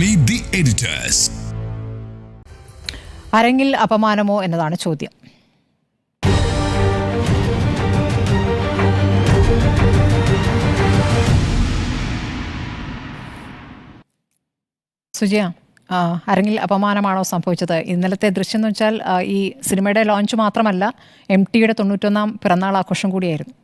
Meet the editors അരങ്ങിൽ അപമാനമോ എന്നതാണ് ചോദ്യം. സുജിയ അരങ്ങിൽ അപമാനമാണോ സംഭവിച്ചത്? ഇന്നലത്തെ ദൃശ്യം എന്ന് വെച്ചാൽ ഈ സിനിമയുടെ ലോഞ്ച് മാത്രമല്ല എം ടിയുടെ തൊണ്ണൂറ്റൊന്നാം പിറന്നാൾ ആഘോഷം കൂടിയായിരുന്നു.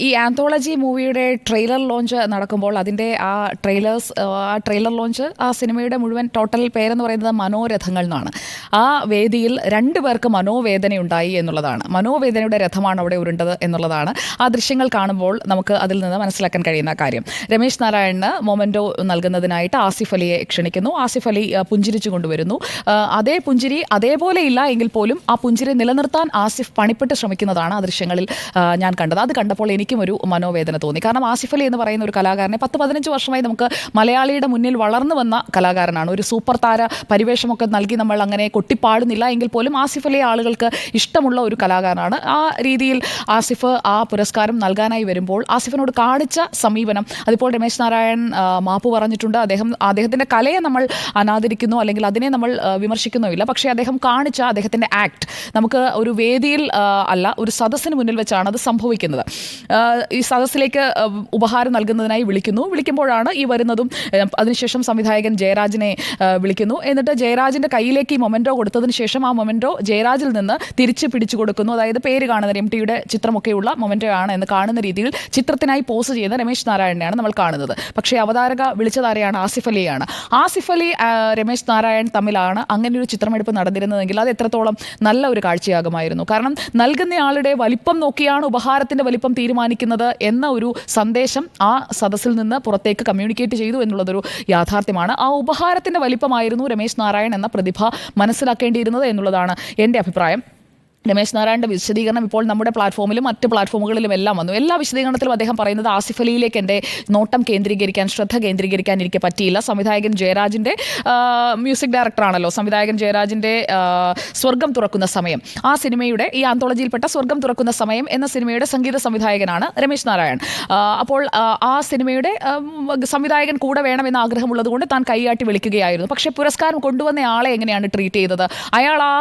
ഈ ആന്തോളജി മൂവിയുടെ ട്രെയിലർ ലോഞ്ച് നടക്കുമ്പോൾ അതിന്റെ ആ ട്രെയിലേഴ്സ് ആ ട്രെയിലർ ലോഞ്ച് ആ സിനിമയുടെ മുഴുവൻ ടോട്ടൽ പേരെന്ന് പറയുന്നത് മനോരഥങ്ങൾ എന്നാണ്. ആ വേദിയിൽ രണ്ടു പേർക്ക് മനോവേദനയുണ്ടായി എന്നുള്ളതാണ്. മനോവേദനയുടെ രഥമാണ് അവിടെ ഉരുണ്ടത് എന്നുള്ളതാണ്. ആ ദൃശ്യങ്ങൾ കാണുമ്പോൾ നമുക്ക് അതിൽ നിന്ന് മനസ്സിലാക്കാൻ കഴിയുന്ന കാര്യം. രമേശ് നാരായണന് മൊമെന്റോ നൽകുന്നതിനായിട്ട് ആസിഫ് അലിയെ ക്ഷണിക്കുന്നു. ആസിഫ് അലി പുഞ്ചിരിച്ചു കൊണ്ടുവരുന്നു. അതേ പുഞ്ചിരി അതേപോലെ ഇല്ല എങ്കിൽ പോലും ആ പുഞ്ചിരി നിലനിർത്താൻ ആസിഫ് പണിപ്പെട്ട് ശ്രമിക്കുന്നതാണ് ആ ദൃശ്യങ്ങളിൽ ഞാൻ കണ്ടത്. അത് കണ്ടപ്പോൾ എനിക്കും ഒരു മനോവേദന തോന്നി. കാരണം ആസിഫ് അലി എന്ന് പറയുന്ന ഒരു കലാകാരനെ പത്ത് പതിനഞ്ച് വർഷമായി നമുക്ക് മലയാളിയുടെ മുന്നിൽ വളർന്നു വന്ന കലാകാരനാണ്. ഒരു സൂപ്പർ താര പരിവേഷമൊക്കെ നൽകി നമ്മൾ അങ്ങനെ കൊട്ടിപ്പാടുന്നില്ല എങ്കിൽ പോലും ആസിഫ് അലി ആളുകൾക്ക് ഇഷ്ടമുള്ള ഒരു കലാകാരനാണ്. ആ രീതിയിൽ ആസിഫ് ആ പുരസ്കാരം നൽകാനായി വരുമ്പോൾ ആസിഫിനോട് കാണിച്ച സമീപനം അതിപ്പോൾ രമേശ് നാരായൺ മാപ്പ് പറഞ്ഞിട്ടുണ്ട്. അദ്ദേഹം അദ്ദേഹത്തിന്റെ കലയെ നമ്മൾ അനാദരിക്കുന്നു അല്ലെങ്കിൽ അതിനെ നമ്മൾ വിമർശിക്കുന്നുമില്ല. പക്ഷേ അദ്ദേഹം കാണിച്ച അദ്ദേഹത്തിന്റെ ആക്ട് നമുക്ക് ഒരു വേദിയിൽ അല്ല ഒരു സദസ്സിന് മുന്നിൽ വെച്ചാണ് അത് സംഭവിക്കുന്നത്. ഈ സദസ്സിലേക്ക് ഉപഹാരം നൽകുന്നതിനായി വിളിക്കുന്നു. വിളിക്കുമ്പോഴാണ് ഈ വരുന്നതും അതിനുശേഷം സംവിധായകൻ ജയരാജിനെ വിളിക്കുന്നു. എന്നിട്ട് ജയരാജിന്റെ കയ്യിലേക്ക് ഈ മൊമെന്റോ കൊടുത്തതിന് ശേഷം ആ മൊമെന്റോ ജയരാജിൽ നിന്ന് തിരിച്ച് പിടിച്ചു കൊടുക്കുന്നു. അതായത് പേര് കാണുന്ന എം ടിയുടെ ചിത്രമൊക്കെയുള്ള മൊമെന്റോ ആണ് എന്ന് കാണുന്ന രീതിയിൽ ചിത്രത്തിനായി പോസ് ചെയ്യുന്ന രമേശ് നാരായണനെയാണ് നമ്മൾ കാണുന്നത്. പക്ഷേ അവതാരക വിളിച്ചതാരെയാണ് ആസിഫ് അലിയാണ് ആസിഫ് അലി രമേശ് നാരായൺ തമ്മിലാണ് അങ്ങനെ ഒരു ചിത്രമെടുപ്പ് നടന്നിരുന്നതെങ്കിൽ അത് എത്രത്തോളം നല്ല ഒരു കാഴ്ചയാകുമായിരുന്നു. കാരണം നൽകുന്നയാളുടെ വലിപ്പം നോക്കിയാണ് ഉപഹാരത്തിന്റെ വലിപ്പം തീരുമാനിക്കുന്നത് എന്ന ഒരു സന്ദേശം ആ സദസ്സിൽ നിന്ന് പുറത്തേക്ക് കമ്മ്യൂണിക്കേറ്റ് ചെയ്തു എന്നുള്ളതൊരു യാഥാർത്ഥ്യമാണ്. ആ ഉപഹാരത്തിന്റെ വലിപ്പമായിരുന്നു രമേശ് നാരായൺ എന്ന പ്രതിഭ മനസ്സിലാക്കേണ്ടിയിരുന്നത് എന്നുള്ളതാണ് എന്റെ അഭിപ്രായം. രമേശ് നാരായണന്റെ വിശദീകരണം ഇപ്പോൾ നമ്മുടെ പ്ലാറ്റ്ഫോമിലും മറ്റ് പ്ലാറ്റ്ഫോമുകളിലും എല്ലാം വന്നു. എല്ലാ വിശദീകരണത്തിലും അദ്ദേഹം പറയുന്നത് ആസിഫ് അലിയിലേക്ക് എന്റെ നോട്ടം കേന്ദ്രീകരിക്കാൻ ശ്രദ്ധ കേന്ദ്രീകരിക്കാൻ എനിക്ക് പറ്റിയില്ല. സംവിധായകൻ ജയരാജിന്റെ മ്യൂസിക് ഡയറക്ടറാണല്ലോ സംവിധായകൻ ജയരാജിന്റെ സ്വർഗം തുറക്കുന്ന സമയം. ആ സിനിമയുടെ ഈ ആന്തോളജിയിൽപ്പെട്ട സ്വർഗം തുറക്കുന്ന സമയം എന്ന സിനിമയുടെ സംഗീത സംവിധായകനാണ് രമേശ് നാരായൺ അപ്പോൾ ആ, സിനിമയുടെ സംവിധായകൻ കൂടെ വേണമെന്ന ആഗ്രഹമുള്ളത് കൊണ്ട് താൻ കൈയാട്ടി വിളിക്കുകയായിരുന്നു. പക്ഷേ പുരസ്കാരം കൊണ്ടുവന്ന ആളെ എങ്ങനെയാണ് ട്രീറ്റ് ചെയ്തത്? അയാൾ ആ,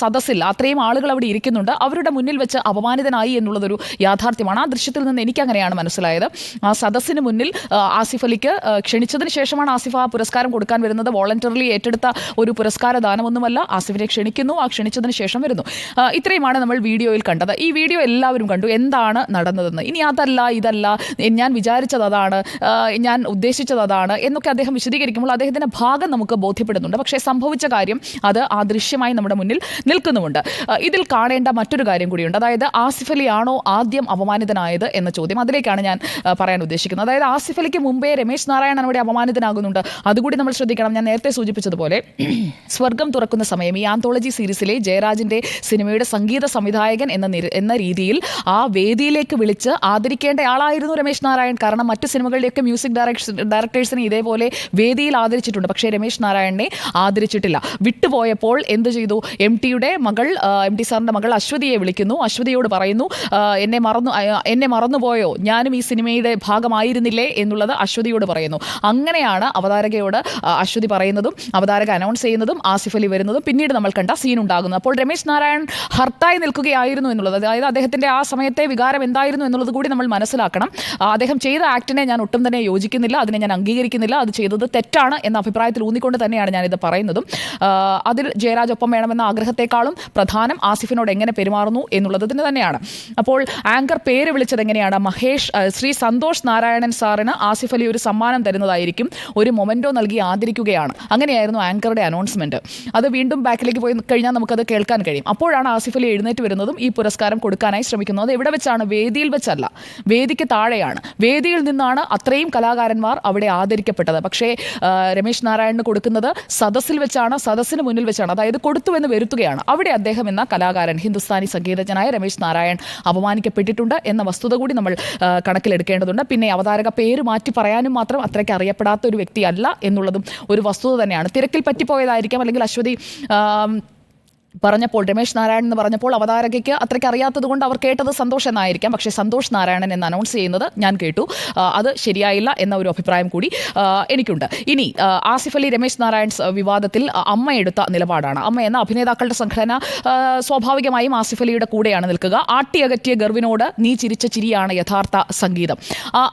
സദസ്സിൽ അത്രയും ആളുകൾ അവിടെ ഇരിക്കുന്നുണ്ട്. അവരുടെ മുന്നിൽ വെച്ച് അപമാനിതനായി എന്നുള്ളതൊരു യാഥാർത്ഥ്യമാണ്. ആ ദൃശ്യത്തിൽ നിന്ന് എനിക്ക് അങ്ങനെയാണ് മനസ്സിലായത്. ആ സദസ്സിന് മുന്നിൽ ആസിഫ് അലിക്ക് ക്ഷണിച്ചതിന് ശേഷമാണ് ആസിഫ് ആ പുരസ്കാരം കൊടുക്കാൻ വരുന്നത്. വോളണ്ടറിലി ഏറ്റെടുത്ത ഒരു പുരസ്കാര ദാനമൊന്നുമല്ല. ആസിഫിനെ ക്ഷണിക്കുന്നു. ആ ക്ഷണിച്ചതിന് ശേഷം വരുന്നു. ഇത്രയുമാണ് നമ്മൾ വീഡിയോയിൽ കണ്ടത്. ഈ വീഡിയോ എല്ലാവരും കണ്ടു. എന്താണ് നടന്നതെന്ന്. ഇനി അതല്ല ഇതല്ല ഞാൻ വിചാരിച്ചത് അതാണ് ഞാൻ ഉദ്ദേശിച്ചത് അതാണ് എന്നൊക്കെ അദ്ദേഹം വിശദീകരിക്കുമ്പോൾ അദ്ദേഹത്തിന്റെ ഭാഗം നമുക്ക് ബോധ്യപ്പെടുന്നുണ്ട്. പക്ഷേ സംഭവിച്ച കാര്യം അത് ആ ദൃശ്യമായി നമ്മുടെ മുന്നിൽ നിൽക്കുന്നുമുണ്ട്. ഇതിൽ കാണേണ്ട മറ്റൊരു കാര്യം കൂടിയുണ്ട്. അതായത് ആസിഫ് അലി ആണോ ആദ്യം അപമാനിതനായത് എന്ന ചോദ്യം. അതിലേക്കാണ് ഞാൻ പറയാൻ ഉദ്ദേശിക്കുന്നത്. അതായത് ആസിഫ് അലിക്ക് മുമ്പേ രമേശ് നാരായണൻ അവിടെ അപമാനിതനാകുന്നുണ്ട്. അതുകൂടി നമ്മൾ ശ്രദ്ധിക്കണം. ഞാൻ നേരത്തെ സൂചിപ്പിച്ചതുപോലെ സ്വർഗം തുറക്കുന്ന സമയം ഈ ആന്തോളജി സീരീസിലെ ജയരാജിന്റെ സിനിമയുടെ സംഗീത സംവിധായകൻ എന്ന എന്ന രീതിയിൽ ആ വേദിയിലേക്ക് വിളിച്ച് ആദരിക്കേണ്ട ആളായിരുന്നു രമേശ് നാരായൺ. കാരണം മറ്റ് സിനിമകളുടെയൊക്കെ മ്യൂസിക് ഡയറക്ഷൻ ഡയറക്ടേഴ്സിനെ ഇതേപോലെ വേദിയിൽ ആദരിച്ചിട്ടുണ്ട്. പക്ഷേ രമേശ് നാരായണനെ ആദരിച്ചിട്ടില്ല. വിട്ടുപോയപ്പോൾ എന്ത് ചെയ്തു? എം ടിയുടെ മകൾ എം ടി സാറിന്റെ മകൾ അശ്വതിയെ വിളിക്കുന്നു. അശ്വതിയോട് പറയുന്നു എന്നെ മറന്നു എന്നെ മറന്നുപോയോ? ഞാനും ഈ സിനിമയുടെ ഭാഗമായിരുന്നില്ലേ? എന്നുള്ളത് അശ്വതിയോട് പറയുന്നു. അങ്ങനെയാണ് അവതാരകയോട് അശ്വതി പറയുന്നതും അവതാരക അനൗൺസ് ചെയ്യുന്നതും ആസിഫ് അലി വരുന്നതും. പിന്നീട് നമ്മൾ കണ്ട സീൻ ഉണ്ടാകുന്നത്. അപ്പോൾ രമേശ് നാരായൺ ഹർത്തായി നിൽക്കുകയായിരുന്നു എന്നുള്ളത്. അതായത് അദ്ദേഹത്തിന്റെ ആ സമയത്തെ വികാരം എന്തായിരുന്നു എന്നുള്ളത് കൂടി നമ്മൾ മനസ്സിലാക്കണം. അദ്ദേഹം ചെയ്ത ആക്ടിനെ ഞാൻ ഒട്ടും തന്നെ യോജിക്കുന്നില്ല. അതിനെ ഞാൻ അംഗീകരിക്കുന്നില്ല. അത് ചെയ്തത് തെറ്റാണ് എന്ന അഭിപ്രായത്തിൽ ഊന്നിക്കൊണ്ട് തന്നെയാണ് ഞാനിത് പറയുന്നതും. അതിൽ ജയരാജ് ഒപ്പം വേണമെന്ന ആഗ്രഹത്തെക്കാളും പ്രധാനം ആസിഫിനോട് എങ്ങനെ പെരുമാറുന്നു എന്നുള്ളതിന് തന്നെ തന്നെയാണ്. അപ്പോൾ ആങ്കർ പേര് വിളിച്ചത് എങ്ങനെയാണ്? മഹേഷ് ശ്രീ സന്തോഷ് നാരായണൻ സാറിന് ആസിഫ് അലി ഒരു സമ്മാനം തരുന്നതായിരിക്കും ഒരു മൊമെന്റോ നൽകി ആദരിക്കുകയാണ്. അങ്ങനെയായിരുന്നു ആങ്കറുടെ അനൗൺസ്മെന്റ് അത് വീണ്ടും ബാക്കിലേക്ക് പോയി കഴിഞ്ഞാൽ നമുക്കത് കേൾക്കാൻ കഴിയും. അപ്പോഴാണ് ആസിഫ് അലി എഴുന്നേറ്റ് വരുന്നതും ഈ പുരസ്കാരം കൊടുക്കാനായി ശ്രമിക്കുന്നത്. അത് എവിടെ വെച്ചാണ്? വേദിയിൽ വെച്ചല്ല. വേദിക്ക് താഴെയാണ്. വേദിയിൽ നിന്നാണ് അത്രയും കലാകാരന്മാർ അവിടെ ആദരിക്കപ്പെട്ടത്. പക്ഷേ രമേശ് നാരായണന് കൊടുക്കുന്നത് സദസ്സിൽ വെച്ചാണ് സദസ്സിന് മുന്നിൽ വെച്ചാണ്. അതായത് കൊടുത്തു എന്ന് വരുത്തുകയാണ്. അവിടെ അദ്ദേഹം എന്ന കലാകാരൻ ഹിന്ദുസ്ഥാനി സംഗീതജ്ഞനായ രമേശ് നാരായൺ അപമാനിക്കപ്പെട്ടിട്ടുണ്ട് എന്ന വസ്തുത കൂടി നമ്മൾ കണക്കിലെടുക്കേണ്ടതുണ്ട്. പിന്നെ അവതാരക പേര് മാറ്റി പറയാനും മാത്രം അത്രയ്ക്ക് അറിയപ്പെടാത്ത ഒരു വ്യക്തിയല്ല എന്നുള്ളതും ഒരു വസ്തുത തന്നെയാണ്. തിരക്കിൽ പറ്റിപ്പോയതായിരിക്കാം. അല്ലെങ്കിൽ അശ്വതി പറഞ്ഞപ്പോൾ രമേശ് നാരായണൻ എന്ന് പറഞ്ഞപ്പോൾ അവതാരകയ്ക്ക് അത്രയ്ക്ക് അറിയാത്തത് കൊണ്ട് അവർ കേട്ടത് സന്തോഷ് എന്നായിരിക്കാം. പക്ഷേ സന്തോഷ് നാരായണൻ എന്ന് അനൗൺസ് ചെയ്യുന്നത് ഞാൻ കേട്ടു. അത് ശരിയായില്ല എന്ന ഒരു അഭിപ്രായം കൂടി എനിക്കുണ്ട്. ഇനി ആസിഫ് അലി രമേശ് നാരായൺ വിവാദത്തിൽ അമ്മ എടുത്ത നിലപാടാണ്. അമ്മ എന്ന അഭിനേതാക്കളുടെ സംഘടന സ്വാഭാവികമായും ആസിഫ് അലിയുടെ കൂടെയാണ് നിൽക്കുക. ആട്ടിയകറ്റിയ ഗർവിനോട് നീ ചിരിച്ച ചിരിയാണ് യഥാർത്ഥ സംഗീതം.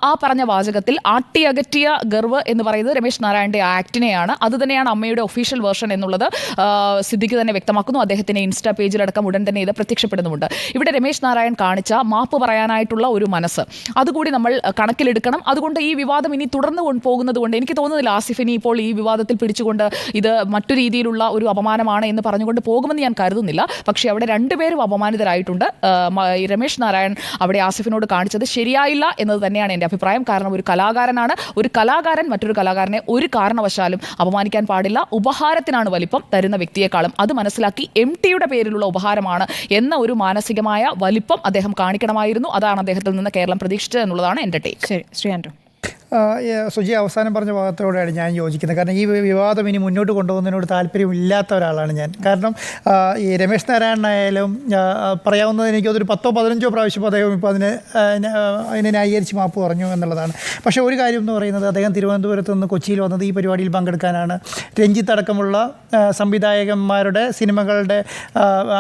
ആ പറഞ്ഞ വാചകത്തിൽ ആട്ടിയകറ്റിയ ഗർവ് എന്ന് പറയുന്നത് രമേശ് നാരായണന്റെ ആക്ടിനെയാണ് അത് തന്നെയാണ് അമ്മയുടെ ഒഫീഷ്യൽ വേർഷൻ എന്നുള്ളത് സിദ്ധിക്ക് തന്നെ വ്യക്തമാക്കുന്നു. അദ്ദേഹത്തിന്റെ ഇൻസ്റ്റാ പേജിലടക്കം ഉടൻ തന്നെ ഇത് പ്രത്യക്ഷപ്പെടുന്നുമുണ്ട്. ഇവിടെ രമേശ് നാരായൺ കാണിച്ച മാപ്പ് പറയാനായിട്ടുള്ള ഒരു മനസ്സ്. അതുകൂടി നമ്മൾ കണക്കിലെടുക്കണം. അതുകൊണ്ട് ഈ വിവാദം ഇനി തുടർന്നു പോകുന്നത് കൊണ്ട് എനിക്ക് തോന്നുന്നില്ല ആസിഫിനി ഇപ്പോൾ ഈ വിവാദത്തിൽ പിടിച്ചുകൊണ്ട് ഇത് മറ്റു രീതിയിലുള്ള ഒരു അപമാനമാണ് എന്ന് പറഞ്ഞുകൊണ്ട് പോകുമെന്ന് ഞാൻ കരുതുന്നില്ല. പക്ഷേ അവിടെ രണ്ടുപേരും അപമാനിതരായിട്ടുണ്ട്. രമേശ് നാരായൺ അവിടെ ആസിഫിനോട് കാണിച്ചത് ശരിയായില്ല എന്നത് തന്നെയാണ് എന്റെ അഭിപ്രായം. കാരണം ഒരു കലാകാരനാണ്. ഒരു കലാകാരൻ മറ്റൊരു കലാകാരനെ ഒരു കാരണവശാലും അപമാനിക്കാൻ പാടില്ല. ഉപഹാരത്തിനാണ് വലിപ്പം തരുന്ന വ്യക്തിയെക്കാളും അത് മനസ്സിലാക്കി എം ടിയുടെ പേരിലുള്ള ഉപഹാരമാണ് എന്ന ഒരു മാനസികമായ വലിപ്പം അദ്ദേഹം കാണിക്കണമായിരുന്നു. അതാണ് അദ്ദേഹത്തിൽ നിന്ന് കേരളം പ്രതീക്ഷിച്ചത് എന്നുള്ളതാണ് എന്റെ ടേക്ക് ശരി ശ്രീ ആൻഡ്രു സുജി അവസാനം പറഞ്ഞ ഭാഗത്തോടെയാണ് ഞാൻ യോജിക്കുന്നത്. കാരണം ഈ വിവാദം ഇനി മുന്നോട്ട് കൊണ്ടുപോകുന്നതിനോട് താല്പര്യമില്ലാത്ത ഒരാളാണ് ഞാൻ. കാരണം ഈ രമേശ് നാരായണനായാലും പറയാവുന്നത് എനിക്ക് അതൊരു പത്തോ പതിനഞ്ചോ പ്രാവശ്യം അദ്ദേഹം ഇപ്പോൾ അതിനെ അതിനെ ന്യായീകരിച്ച് മാപ്പ് പറഞ്ഞു എന്നുള്ളതാണ്. പക്ഷേ ഒരു കാര്യം എന്ന് പറയുന്നത് അദ്ദേഹം തിരുവനന്തപുരത്ത് നിന്ന് കൊച്ചിയിൽ വന്നത് ഈ പരിപാടിയിൽ പങ്കെടുക്കാനാണ്. രഞ്ജിത്ത് അടക്കമുള്ള സംവിധായകന്മാരുടെ സിനിമകളുടെ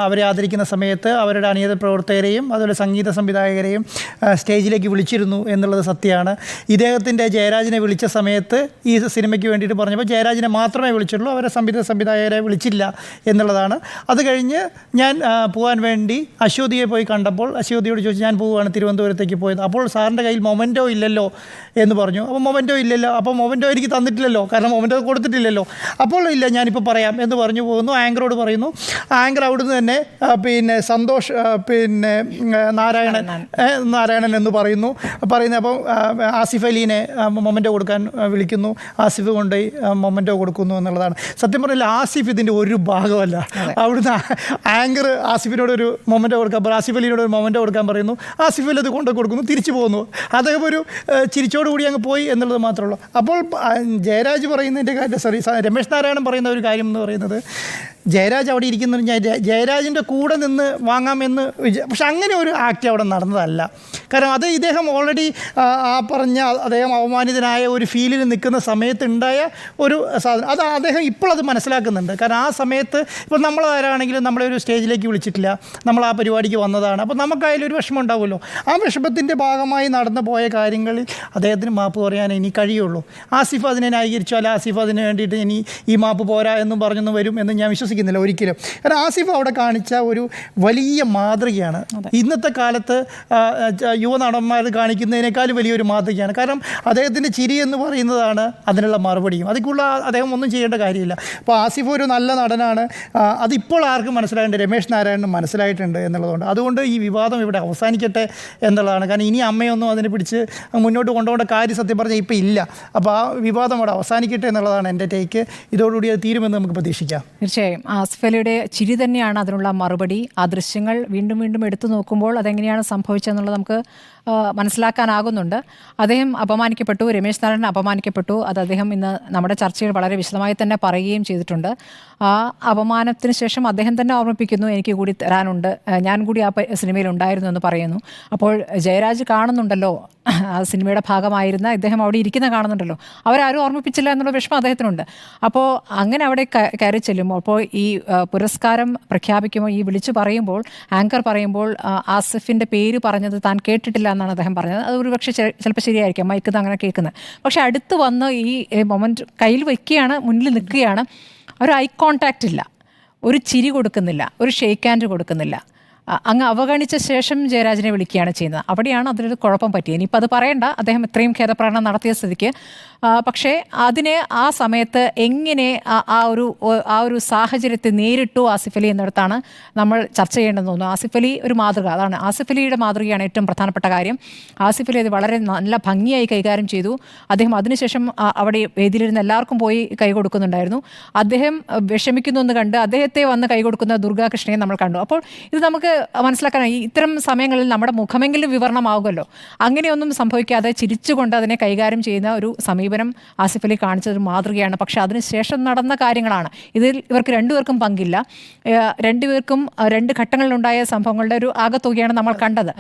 അവരെ ആദരിക്കുന്ന സമയത്ത് അവരുടെ അണിയത പ്രവർത്തകരെയും അതുപോലെ സംഗീത സംവിധായകരെയും സ്റ്റേജിലേക്ക് വിളിച്ചിരുന്നു എന്നുള്ളത് സത്യമാണ്. ഇദ്ദേഹത്തിന്റെ ജയരാജിനെ വിളിച്ച സമയത്ത് ഈ സിനിമയ്ക്ക് വേണ്ടിയിട്ട് പറഞ്ഞപ്പോൾ ജയരാജിനെ മാത്രമേ വിളിച്ചുള്ളൂ അവരെ സംവിധ സംവിധായകരെ വിളിച്ചില്ല എന്നുള്ളതാണ്. അത് കഴിഞ്ഞ് ഞാൻ പോകാൻ വേണ്ടി അശ്വതിയെ പോയി കണ്ടപ്പോൾ അശ്വതിയോട് ചോദിച്ചു ഞാൻ പോവുകയാണ് തിരുവനന്തപുരത്തേക്ക് പോയത്. അപ്പോൾ സാറിന്റെ കയ്യിൽ മൊമെന്റോ ഇല്ലല്ലോ എന്ന് പറഞ്ഞു. അപ്പോൾ മൊമെന്റോ ഇല്ലല്ലോ അപ്പോൾ മൊമെന്റോ എനിക്ക് തന്നിട്ടില്ലല്ലോ കാരണം മൊമെന്റോ കൊടുത്തിട്ടില്ലല്ലോ. അപ്പോൾ ഇല്ല ഞാനിപ്പോൾ പറയാം എന്ന് പറഞ്ഞു പോകുന്നു. ആങ്കറോട് പറയുന്നു. ആങ്കർ അവിടുന്ന് തന്നെ പിന്നെ സന്തോഷ് പിന്നെ നാരായണൻ നാരായണൻ. എന്ന് പറയുന്നു. പറയുന്ന അപ്പോൾ ആസിഫ് അലീനെ മൊമെന്റോ കൊടുക്കാൻ വിളിക്കുന്നു. ആസിഫ് കൊണ്ടുപോയി മൊമെന്റോ കൊടുക്കുന്നു എന്നുള്ളതാണ്. സത്യം പറഞ്ഞാൽ ആസിഫ് ഇതിന്റെ ഒരു ഭാഗമല്ല. അവിടുന്ന് ആങ്കർ ആസിഫിനോട് ഒരു മൊമെന്റോ കൊടുക്കാൻ പറയും ആസിഫ് അലീനോട് ഒരു മൊമെന്റോ കൊടുക്കാൻ പറയുന്നു. ആസിഫ് അലി അത് കൊണ്ടു കൊടുക്കുന്നു തിരിച്ചു പോകുന്നു. അദ്ദേഹം ഒരു ചിരിച്ചോടുകൂടി അങ്ങ് പോയി എന്നുള്ളത് മാത്രമേ ഉള്ളൂ. അപ്പോൾ ജയരാജ് പറയുന്നതിന്റെ കാര്യം സോറി രമേശ് നാരായണൻ പറയുന്ന ഒരു കാര്യം എന്ന് പറയുന്നത് ജയരാജ് അവിടെ ഇരിക്കുന്ന ജയരാജിന്റെ കൂടെ നിന്ന് വാങ്ങാമെന്ന് വിചാ പക്ഷെ അങ്ങനെ ഒരു ആക്ട് അവിടെ നടന്നതല്ല. കാരണം അത് ഇദ്ദേഹം ഓൾറെഡി ആ പറഞ്ഞ അദ്ദേഹം അവമാനിതനായ ഒരു ഫീലിൽ നിൽക്കുന്ന സമയത്തുണ്ടായ ഒരു സാധനം. അത് അദ്ദേഹം ഇപ്പോഴത് മനസ്സിലാക്കുന്നുണ്ട്. കാരണം ആ സമയത്ത് ഇപ്പോൾ നമ്മൾ ആരാണെങ്കിലും നമ്മളെ ഒരു സ്റ്റേജിലേക്ക് വിളിച്ചിട്ടില്ല. നമ്മൾ ആ പരിപാടിക്ക് വന്നതാണ്. അപ്പോൾ നമുക്കായാലും ഒരു വിഷമം ഉണ്ടാവുമല്ലോ. ആ വിഷമത്തിന്റെ ഭാഗമായി നടന്നു പോയ കാര്യങ്ങളിൽ അദ്ദേഹത്തിന് മാപ്പ് പറയാൻ ഇനി കഴിയുള്ളൂ. ആസിഫ് അതിനെ ന്യായീകരിച്ചു അല്ല ആസിഫ് അതിന് വേണ്ടിയിട്ട് ഇനി ഈ മാപ്പ് പോരാ എന്നും പറഞ്ഞൊന്നും വരും എന്ന് ഞാൻ വിശ്വസിക്കുന്നില്ല ഒരിക്കലും. കാരണം ആസിഫ് അവിടെ കാണിച്ച ഒരു വലിയ മാതൃകയാണ്. ഇന്നത്തെ കാലത്ത് യുവനടന്മാർ കാണിക്കുന്നതിനേക്കാൾ വലിയൊരു മാതൃകയാണ്. കാരണം അദ്ദേഹത്തിന്റെ ചിരി എന്ന് പറയുന്നതാണ് അതിനുള്ള മറുപടിയും. അതിക്കുള്ള അദ്ദേഹം ഒന്നും ചെയ്യേണ്ട കാര്യമില്ല. അപ്പോൾ ആസിഫ് ഒരു നല്ല നടനാണ്. അതിപ്പോൾ ആർക്കും മനസ്സിലായിട്ടുണ്ട് രമേശ് നാരായണനും മനസ്സിലായിട്ടുണ്ട് എന്നുള്ളതുകൊണ്ട്. അതുകൊണ്ട് ഈ വിവാദം ഇവിടെ അവസാനിക്കട്ടെ എന്നുള്ളതാണ്. കാരണം ഇനി അമ്മയൊന്നും അതിനെ പിടിച്ച് മുന്നോട്ട് കൊണ്ടുപോകേണ്ട കാര്യം സത്യം പറഞ്ഞാൽ ഇപ്പോൾ ഇല്ല. അപ്പോൾ ആ വിവാദം അവിടെ അവസാനിക്കട്ടെ എന്നുള്ളതാണ് എന്റെ ടേക്ക്. ഇതോടുകൂടി അത് തീരുമെന്ന് നമുക്ക് പ്രതീക്ഷിക്കാം. തീർച്ചയായും. ആസിഫ് ആസ്ഫലയുടെ ചിരി തന്നെയാണ് അതിനുള്ള മറുപടി. ആ ദൃശ്യങ്ങൾ വീണ്ടും വീണ്ടും എടുത്തു നോക്കുമ്പോൾ അതെങ്ങനെയാണ് സംഭവിച്ചതെന്നുള്ളത് നമുക്ക് മനസ്സിലാക്കാനാകുന്നുണ്ട്. അദ്ദേഹം അപമാനിക്കപ്പെട്ടു രമേശ് നാരായണൻ അപമാനിക്കപ്പെട്ടു. അത് അദ്ദേഹം ഇന്ന് നമ്മുടെ ചർച്ചയിൽ വളരെ വിശദമായി തന്നെ പറയുകയും ചെയ്തിട്ടുണ്ട്. ആ അപമാനത്തിന് ശേഷം അദ്ദേഹം തന്നെ ഓർമ്മിപ്പിക്കുന്നു എനിക്ക് കൂടി തരാനുണ്ട്. ഞാൻ കൂടി ആ സിനിമയിൽ ഉണ്ടായിരുന്നു എന്ന് പറയുന്നു. അപ്പോൾ ജയരാജ് കാണുന്നുണ്ടല്ലോ. ആ സിനിമയുടെ ഭാഗമായിരുന്ന ഇദ്ദേഹം അവിടെ ഇരിക്കുന്ന കാണുന്നുണ്ടല്ലോ. അവരാരും ഓർമ്മിപ്പിച്ചില്ല എന്നുള്ള വിഷമം അദ്ദേഹത്തിനുണ്ട്. അപ്പോൾ അങ്ങനെ അവിടെ കയറി ചെല്ലുമ്പോൾ അപ്പോൾ ഈ പുരസ്കാരം പ്രഖ്യാപിക്കുമ്പോൾ ഈ വിളിച്ചു പറയുമ്പോൾ ആങ്കർ പറയുമ്പോൾ ആസിഫിന്റെ പേര് പറഞ്ഞത് താൻ കേട്ടിട്ടില്ല എന്നാണ് അദ്ദേഹം പറഞ്ഞത്. അത് ഒരു പക്ഷേ ചിലപ്പോൾ ശരിയായിരിക്കാം. മൈക്ക് അങ്ങനെ കേൾക്കുന്നത്. പക്ഷെ അടുത്ത് വന്ന് ഈ മൊമെന്റ് കയ്യിൽ വയ്ക്കുകയാണ് മുന്നിൽ നിൽക്കുകയാണ്. ഒരു ഐ കോണ്ടാക്റ്റ് ഇല്ല ഒരു ചിരി കൊടുക്കുന്നില്ല. ഒരു ഷേക്ക് ഹാൻഡ് കൊടുക്കുന്നില്ല. അങ്ങ് അവഗണിച്ച ശേഷം ജയരാജനെ വിളിക്കുകയാണ് ചെയ്യുന്നത്. അവിടെയാണ് അതിലൊരു കുഴപ്പം പറ്റിയത്. ഇനിയിപ്പോൾ അത് പറയണ്ട. അദ്ദേഹം ഇത്രയും ഖേദപ്രകടനം നടത്തിയ സ്ഥിതിക്ക്. പക്ഷേ അതിനെ ആ സമയത്ത് എങ്ങനെ ആ- ഒരു ആ ഒരു സാഹചര്യത്തെ നേരിട്ടു ആസിഫ് അലി എന്നിടത്താണ് നമ്മൾ ചർച്ച ചെയ്യേണ്ടതെന്ന് തോന്നുന്നു. ആസിഫ് അലി ഒരു മാതൃക. അതാണ് ആസിഫ് അലിയുടെ മാതൃകയാണ് ഏറ്റവും പ്രധാനപ്പെട്ട കാര്യം. ആസിഫ് അലി അത് വളരെ നല്ല ഭംഗിയായി കൈകാര്യം ചെയ്തു. അദ്ദേഹം അതിനുശേഷം അവിടെ വേദിയിലിരുന്ന് എല്ലാവർക്കും പോയി കൈ കൊടുക്കുന്നുണ്ടായിരുന്നു. അദ്ദേഹം വിഷമിക്കുന്നു എന്ന് കണ്ട് അദ്ദേഹത്തെ വന്ന് കൈ കൊടുക്കുന്ന ദുർഗാകൃഷ്ണയെ നമ്മൾ കണ്ടു. അപ്പോൾ ഇത് നമുക്ക് മനസ്സിലാക്കാൻ ഇത്തരം സമയങ്ങളിൽ നമ്മുടെ മുഖമെങ്കിലും വിവരണമാകുമല്ലോ അങ്ങനെയൊന്നും സംഭവിക്കാതെ ചിരിച്ചുകൊണ്ട് അതിനെ കൈകാര്യം ചെയ്യുന്ന ഒരു സമീപനം ആസിഫ് അലി കാണിച്ചൊരു മാതൃകയാണ്. പക്ഷേ അതിനുശേഷം നടന്ന കാര്യങ്ങളാണ്. ഇതിൽ ഇവർക്ക് രണ്ടുപേർക്കും പങ്കില്ല. രണ്ടുപേർക്കും രണ്ട് ഘട്ടങ്ങളിലുണ്ടായ സംഭവങ്ങളുടെ ഒരു ആകത്തുകയാണ് നമ്മൾ കണ്ടത്.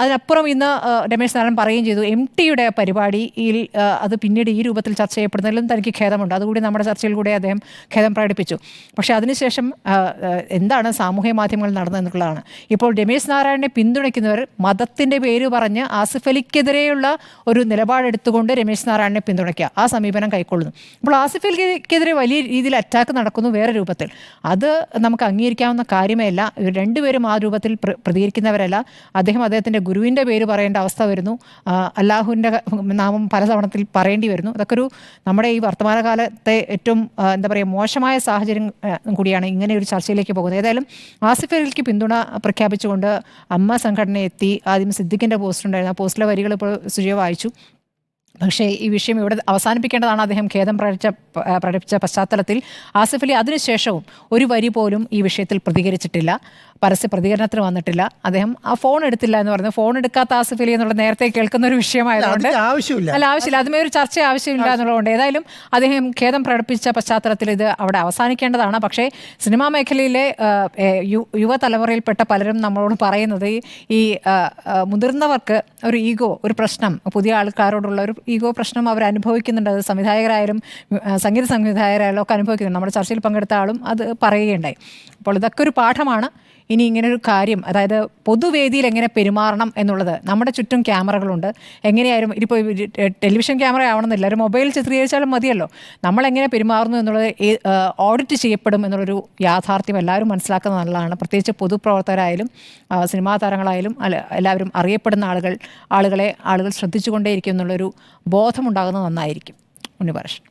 അതിനപ്പുറം ഇന്ന് രമേശ് നാരായണൻ പറയുകയും ചെയ്തു എം ടിയുടെ പരിപാടിയിൽ അത് പിന്നീട് ഈ രൂപത്തിൽ ചർച്ച ചെയ്യപ്പെടുന്നതിലും തനിക്ക് ഖേദമുണ്ട്. അതുകൂടി നമ്മുടെ ചർച്ചയിൽ കൂടെ അദ്ദേഹം ഖേദം പ്രകടിപ്പിച്ചു. പക്ഷേ അതിനുശേഷം എന്താണ് സാമൂഹ്യ മാധ്യമങ്ങളിൽ നടന്നതെന്നുള്ളതാണ് ഇപ്പോൾ രമേശ് നാരായണനെ പിന്തുണയ്ക്കുന്നവർ മതത്തിന്റെ പേര് പറഞ്ഞ് ആസിഫ് അലിക്കെതിരെയുള്ള ഒരു നിലപാടെടുത്തുകൊണ്ട് രമേശ് നാരായണനെ പിന്തുണയ്ക്കുക. ആ സമീപനം കൈക്കൊള്ളുന്നു. അപ്പോൾ ആസിഫ് അലിക്കെതിരെ വലിയ രീതിയിൽ അറ്റാക്ക് നടക്കുന്നു വേറെ രൂപത്തിൽ. അത് നമുക്ക് അംഗീകരിക്കാവുന്ന കാര്യമേ അല്ല രണ്ടുപേരും ആ രൂപത്തിൽ പ്ര- പ്രതികരിക്കുന്നവരല്ല. അദ്ദേഹം അദ്ദേഹത്തിന്റെ ഗുരുവിന്റെ പേര് പറയേണ്ട അവസ്ഥ വരുന്നു. അല്ലാഹുവിന്റെ നാമം പല തവണത്തിൽ പറയേണ്ടി വരുന്നു. അതൊക്കെ ഒരു നമ്മുടെ ഈ വർത്തമാനകാലത്തെ ഏറ്റവും എന്താ പറയുക മോശമായ സാഹചര്യം കൂടിയാണ് ഇങ്ങനെ ഒരു ചർച്ചയിലേക്ക് പോകുന്നത്. ഏതായാലും ആസിഫ് അലിക്ക് പിന്തുണ പ്രഖ്യാപിച്ചുകൊണ്ട് അമ്മ സംഘടന എത്തി ആദ്യം സിദ്ദിഖിന്റെ പോസ്റ്റ് ഉണ്ടായിരുന്നു ആ പോസ്റ്റിലെ വരികൾ ഇപ്പോൾ സുജയ വായിച്ചു. പക്ഷേ ഈ വിഷയം ഇവിടെ അവസാനിപ്പിക്കേണ്ടതാണ്. അദ്ദേഹം ഖേദം പ്രകടിച്ച പ്രകടിപ്പിച്ച പശ്ചാത്തലത്തിൽ ആസിഫ് അലി അതിനുശേഷവും ഒരു വരി പോലും ഈ വിഷയത്തിൽ പ്രതികരിച്ചിട്ടില്ല. പരസ്യ പ്രതികരണത്തിന് വന്നിട്ടില്ല. അദ്ദേഹം ആ ഫോൺ എടുത്തില്ല എന്ന് പറഞ്ഞു. ഫോൺ എടുക്കാത്ത ആസിഫ് അലി എന്നുള്ള നേരത്തെ കേൾക്കുന്ന ഒരു വിഷയമായതുകൊണ്ട് ആവശ്യമില്ല. അല്ല ആവശ്യമില്ല. അതുമേ ഒരു ചർച്ച ആവശ്യമില്ല എന്നുള്ളതുകൊണ്ട് ഏതായാലും അദ്ദേഹം ഖേദം പ്രകടിപ്പിച്ച പശ്ചാത്തലത്തിൽ ഇത് അവിടെ അവസാനിക്കേണ്ടതാണ്. പക്ഷേ സിനിമാ മേഖലയിലെ യുവതലമുറയിൽപ്പെട്ട പലരും നമ്മളോട് പറയുന്നത് ഈ- മുതിർന്നവർക്ക് ഒരു ഈഗോ ഒരു പ്രശ്നം പുതിയ ആൾക്കാരോടുള്ള ഒരു ഈഗോ പ്രശ്നം അവർ അനുഭവിക്കുന്നുണ്ട്. അത് സംവിധായകരായാലും സംഗീത സംവിധായകരായാലും ഒക്കെ അനുഭവിക്കുന്നുണ്ട്. നമ്മുടെ ചർച്ചയിൽ പങ്കെടുത്ത ആളും അത് പറയുകയുണ്ടായി. അപ്പോൾ ഇതൊക്കെ ഒരു പാഠമാണ്. ഇനി ഇങ്ങനെ ഒരു കാര്യം അതായത് പൊതുവേദിയിൽ എങ്ങനെ പെരുമാറണം എന്നുള്ളത്. നമ്മുടെ ചുറ്റും ക്യാമറകളുണ്ട്. എങ്ങനെയായാലും ഇപ്പോൾ ടെലിവിഷൻ ക്യാമറ ആവണമെന്നില്ല ഒരു മൊബൈൽ ചിത്രീകരിച്ചാലും മതിയല്ലോ. നമ്മൾ എങ്ങനെ പെരുമാറുന്നു എന്നുള്ളത് ഓഡിറ്റ് ചെയ്യപ്പെടും എന്നുള്ളൊരു യാഥാർത്ഥ്യം എല്ലാവരും മനസ്സിലാക്കുന്നത് നല്ലതാണ്. പ്രത്യേകിച്ച് പൊതുപ്രവർത്തകരായാലും സിനിമാ താരങ്ങളായാലും എല്ലാവരും അറിയപ്പെടുന്ന ആളുകൾ ആളുകളെ ആളുകൾ ശ്രദ്ധിച്ചുകൊണ്ടേയിരിക്കും എന്നുള്ളൊരു ബോധമുണ്ടാകുന്നത് നന്നായിരിക്കും. ഉണ്ണിപാർഷൻ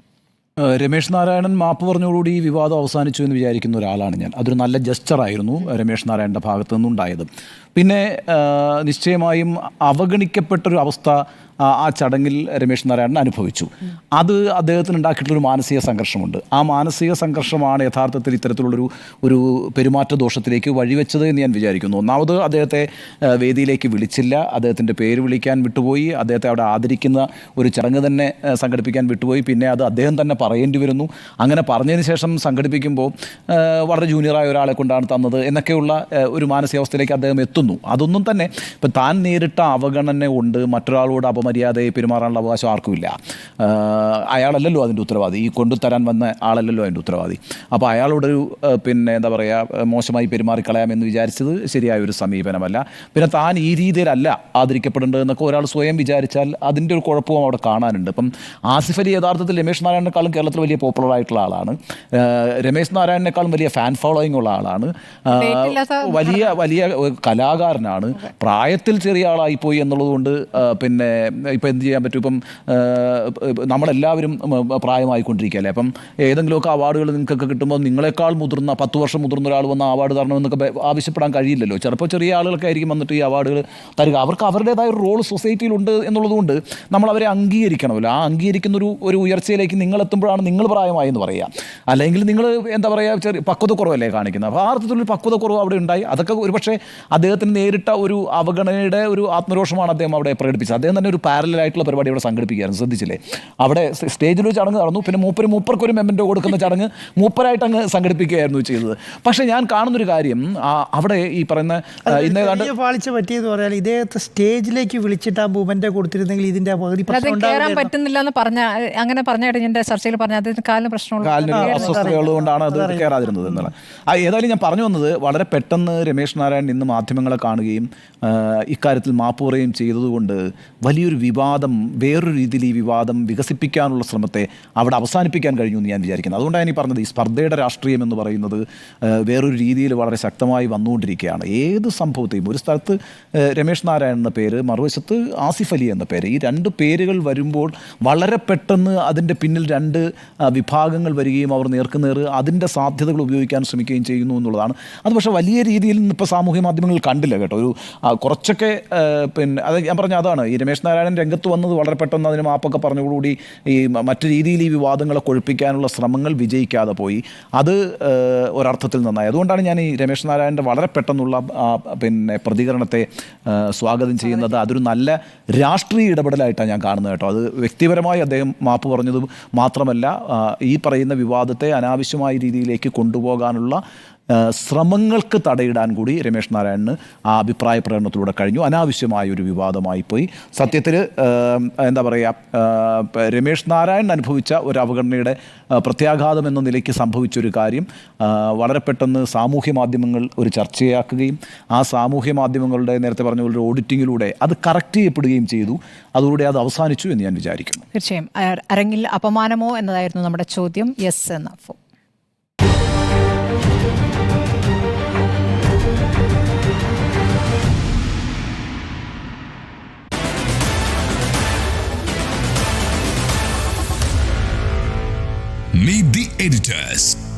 രമേശ് നാരായണൻ മാപ്പ് പറഞ്ഞോടുകൂടി ഈ വിവാദം അവസാനിച്ചു എന്ന് വിചാരിക്കുന്ന ഒരാളാണ് ഞാൻ. അതൊരു നല്ല ജസ്റ്ററായിരുന്നു രമേശ് നാരായണന്റെ ഭാഗത്തു നിന്നുണ്ടായത് പിന്നെ നിശ്ചയമായും അവഗണിക്കപ്പെട്ടൊരു അവസ്ഥ ആ- ചടങ്ങിൽ രമേശ് നാരായണൻ അനുഭവിച്ചു. അത് അദ്ദേഹത്തിന് ഉണ്ടാക്കിയിട്ടുള്ളൊരു മാനസിക സംഘർഷമുണ്ട്. ആ മാനസിക സംഘർഷമാണ് യഥാർത്ഥത്തിൽ ഇത്തരത്തിലുള്ളൊരു ഒരു പെരുമാറ്റ ദോഷത്തിലേക്ക് വഴിവെച്ചത് എന്ന് ഞാൻ വിചാരിക്കുന്നു. ഒന്നാമത് അദ്ദേഹത്തെ വേദിയിലേക്ക് വിളിച്ചില്ല. അദ്ദേഹത്തിന്റെ പേര് വിളിക്കാൻ വിട്ടുപോയി. അദ്ദേഹത്തെ അവിടെ ആദരിക്കുന്ന ഒരു ചടങ്ങ് തന്നെ സംഘടിപ്പിക്കാൻ വിട്ടുപോയി. പിന്നെ അത് അദ്ദേഹം തന്നെ പറയേണ്ടി വരുന്നു. അങ്ങനെ പറഞ്ഞതിന് ശേഷം സംഘടിപ്പിക്കുമ്പോൾ വളരെ ജൂനിയറായ ഒരാളെ കൊണ്ടാണ് തന്നത് എന്നൊക്കെയുള്ള ഒരു മാനസികാവസ്ഥയിലേക്ക് അദ്ദേഹം എത്തുന്നു അതൊന്നും തന്നെ ഇപ്പം താൻ നേരിട്ട അവഗണന കൊണ്ട് മറ്റൊരാളോട് അപമര്യാദയെ പെരുമാറാനുള്ള അവകാശം ആർക്കുമില്ല. അയാളല്ലല്ലോ അതിന്റെ ഉത്തരവാദി. ഈ കൊണ്ടുതരാൻ വന്ന ആളല്ലല്ലോ അതിന്റെ ഉത്തരവാദി. അപ്പോൾ അയാളോടൊരു പിന്നെ എന്താ പറയുക മോശമായി പെരുമാറിക്കളയാമെന്ന് വിചാരിച്ചത് ശരിയായ ഒരു സമീപനമല്ല. പിന്നെ താൻ ഈ രീതിയിലല്ല ആദരിക്കപ്പെടേണ്ടതെന്നൊക്കെ ഒരാൾ സ്വയം വിചാരിച്ചാൽ അതിന്റെ ഒരു കുഴപ്പവും അവിടെ കാണാനുണ്ട്. ഇപ്പം ആസിഫ് അലി യഥാർത്ഥത്തിൽ രമേശ് നാരായണനേക്കാളും കേരളത്തിൽ വലിയ പോപ്പുലർ ആയിട്ടുള്ള ആളാണ്. രമേശ് നാരായണനേക്കാളും വലിയ ഫാൻ ഫോളോയിങ് ഉള്ള ആളാണ് വലിയ വലിയ ഒരു കലാകാരനാണ്. പ്രായത്തിൽ ചെറിയ ആളായിപ്പോയി എന്നുള്ളതുകൊണ്ട് പിന്നെ ഇപ്പം എന്ത് ചെയ്യാൻ പറ്റും? ഇപ്പം നമ്മളെല്ലാവരും പ്രായമായിക്കൊണ്ടിരിക്കുകയല്ലേ? അപ്പം ഏതെങ്കിലുമൊക്കെ അവാർഡുകൾ നിങ്ങൾക്കൊക്കെ കിട്ടുമ്പോൾ നിങ്ങളെക്കാൾ മുതിർന്ന പത്ത് വർഷം മുതിർന്ന ഒരാൾ വന്ന അവാർഡ് തരണമെന്നൊക്കെ എന്നൊക്കെ ആവശ്യപ്പെടാൻ കഴിയില്ലല്ലോ. ചിലപ്പോൾ ചെറിയ ആളുകളൊക്കെ ആയിരിക്കും വന്നിട്ട് ഈ അവാർഡുകൾ തരിക. അവർക്ക് അവരുടേതായ ഒരു റോൾ സൊസൈറ്റിയിലുണ്ട് എന്നുള്ളതുകൊണ്ട് നമ്മൾ അവരെ അംഗീകരിക്കണമല്ലോ. ആ അംഗീകരിക്കുന്ന ഒരു ഒരു ഉയർച്ചയിലേക്ക് നിങ്ങൾ എത്തുമ്പോഴാണ് നിങ്ങൾ പ്രായമായി എന്ന് പറയുക. അല്ലെങ്കിൽ നിങ്ങൾ എന്താ പറയുക ചെറിയ പക്വത കുറവല്ലേ കാണിക്കുന്നത്. അപ്പോൾ ആ അർത്ഥത്തിലൊരു പക്വത കുറവ് അവിടെ ഉണ്ടായി. അതൊക്കെ ഒരുപക്ഷെ അദ്ദേഹത്തിന് നേരിട്ട ഒരു അവഗണനയുടെ ഒരു ആത്മരോഷമാണ് അദ്ദേഹം അവിടെ പ്രകടിപ്പിച്ചത്. അദ്ദേഹം തന്നെ ഒരു പാരലായിട്ടുള്ള പരിപാടി അവിടെ സംഘടിപ്പിക്കുകയായിരുന്നു. ശ്രദ്ധിച്ചില്ലേ? അവിടെ സ്റ്റേജിൽ ഒരു ചടങ്ങ് നടന്നു. പിന്നെ മൂപ്പര് മൂപ്പർക്ക് ഒരു മെമ്മന്റോ കൊടുക്കുന്ന ചടങ്ങ് മൂപ്പരായിട്ട് അങ്ങ് സംഘടിപ്പിക്കുകയായിരുന്നു ചെയ്തത്. പക്ഷേ ഞാൻ കാണുന്നൊരു കാര്യം അവിടെ ഈ പറയുന്ന ആ, ഇന്ന് ഏതാണ്ട് പാളിച്ച പറ്റിയെന്ന് പറഞ്ഞാൽ ഇദ്ദേഹത്തെ സ്റ്റേജിലേക്ക് വിളിച്ചിട്ട് ആ മൂവ്മെന്റ് കൊടുത്തിരുന്നെങ്കിൽ ഇതിന്റെ പകുതി കയറാൻ പറ്റുന്നില്ല എന്ന് പറഞ്ഞ അങ്ങനെ പറഞ്ഞായിട്ട് എന്റെ ചർച്ചയിൽ പറഞ്ഞ അതിന് കാലിന് പ്രശ്നമുള്ള അസ്വസ്ഥതകൾ കൊണ്ടാണ് അത് കയറാതിരുന്നത് എന്നുള്ള ആ ഏതായാലും ഞാൻ പറഞ്ഞു വന്നത് വളരെ പെട്ടെന്ന് രമേശ് നാരായണൻ ഇന്ന് മാധ്യമങ്ങളെ കാണുകയും ഇക്കാര്യത്തിൽ മാപ്പ് പറയുകയും ചെയ്തതുകൊണ്ട് വലിയൊരു വിവാദം വേറൊരു രീതിയിൽ ഈ വിവാദം വികസിപ്പിക്കാനുള്ള ശ്രമത്തെ അവിടെ അവസാനിപ്പിക്കാൻ കഴിഞ്ഞു എന്ന് ഞാൻ വിചാരിക്കുന്നത് അതുകൊണ്ടാണ് ഞാൻ പറഞ്ഞത് ഈ സ്പർദ്ധയുടെ രാഷ്ട്രീയം എന്ന് പറയുന്നത് വേറൊരു രീതിയിൽ വളരെ ശക്തമായി വന്നുകൊണ്ടിരിക്കുകയാണ്. ഏത് സംഭവത്തെയും ഒരു സ്ഥലത്ത് രമേശ് നാരായണൻ എന്ന പേര് മറുവശത്ത് ആസിഫ് അലി എന്ന പേര് ഈ രണ്ട് പേരുകൾ വരുമ്പോൾ വളരെ പെട്ടെന്ന് അതിന്റെ പിന്നിൽ രണ്ട് വിഭാഗങ്ങൾ വരികയും അവർ നേർക്കുനേർ അതിന്റെ സാധ്യതകൾ ഉപയോഗിക്കാൻ ശ്രമിക്കുകയും ചെയ്യുന്നു എന്നുള്ളതാണ്. അത് പക്ഷേ വലിയ രീതിയിൽ ഇപ്പോൾ സാമൂഹ്യ മാധ്യമങ്ങളിൽ കണ്ടില്ല കേട്ടോ. ഒരു കുറച്ചൊക്കെ പിന്നെ അത് ഞാൻ പറഞ്ഞ അതാണ് ഈ രമേശ് നാരായണൻ രംഗത്ത് വന്നത് വളരെ പെട്ടെന്ന് അതിന് മാപ്പൊക്കെ പറഞ്ഞുകൂടി ഈ മറ്റ് രീതിയിൽ ഈ വിവാദങ്ങളെ കൊഴുപ്പിക്കാനുള്ള ശ്രമങ്ങൾ വിജയിക്കാതെ പോയി. അത് ഒരർത്ഥത്തിൽ നന്നായി. അതുകൊണ്ടാണ് ഞാൻ ഈ രമേശ് നാരായണന്റെ വളരെ പെട്ടെന്നുള്ള പിന്നെ പ്രതികരണത്തെ സ്വാഗതം ചെയ്യുന്നത്. അതൊരു നല്ല രാഷ്ട്രീയ ഇടപെടലായിട്ടാണ് ഞാൻ കാണുന്നത് കേട്ടോ. അത് വ്യക്തിപരമായി അദ്ദേഹം മാപ്പ് പറഞ്ഞത് മാത്രമല്ല ഈ പറയുന്ന വിവാദത്തെ അനാവശ്യമായ രീതിയിലേക്ക് കൊണ്ടുപോകാനുള്ള ശ്രമങ്ങൾക്ക് തടയിടാൻ കൂടി രമേശ് നാരായണന് ആ അഭിപ്രായ പ്രകടനത്തിലൂടെ കഴിഞ്ഞു. അനാവശ്യമായ ഒരു വിവാദമായി പോയി. സത്യത്തിൽ എന്താ പറയുക രമേശ് നാരായണൻ അനുഭവിച്ച ഒരു അവഗണനയുടെ പ്രത്യാഘാതം എന്ന നിലയ്ക്ക് സംഭവിച്ചൊരു കാര്യം വളരെ പെട്ടെന്ന് സാമൂഹ്യ മാധ്യമങ്ങൾ ഒരു ചർച്ചയാക്കുകയും ആ സാമൂഹ്യ മാധ്യമങ്ങളുടെ നേരത്തെ പറഞ്ഞ പോലെ ഓഡിറ്റിങ്ങിലൂടെ അത് കറക്റ്റ് ചെയ്യപ്പെടുകയും ചെയ്തു. അതോടെ അത് അവസാനിച്ചു എന്ന് ഞാൻ വിചാരിക്കുന്നു. തീർച്ചയായും. അരങ്ങിൽ അപമാനമോ എന്നതായിരുന്നു നമ്മുടെ ചോദ്യം. യെസ് എന്ന. Meet the editors.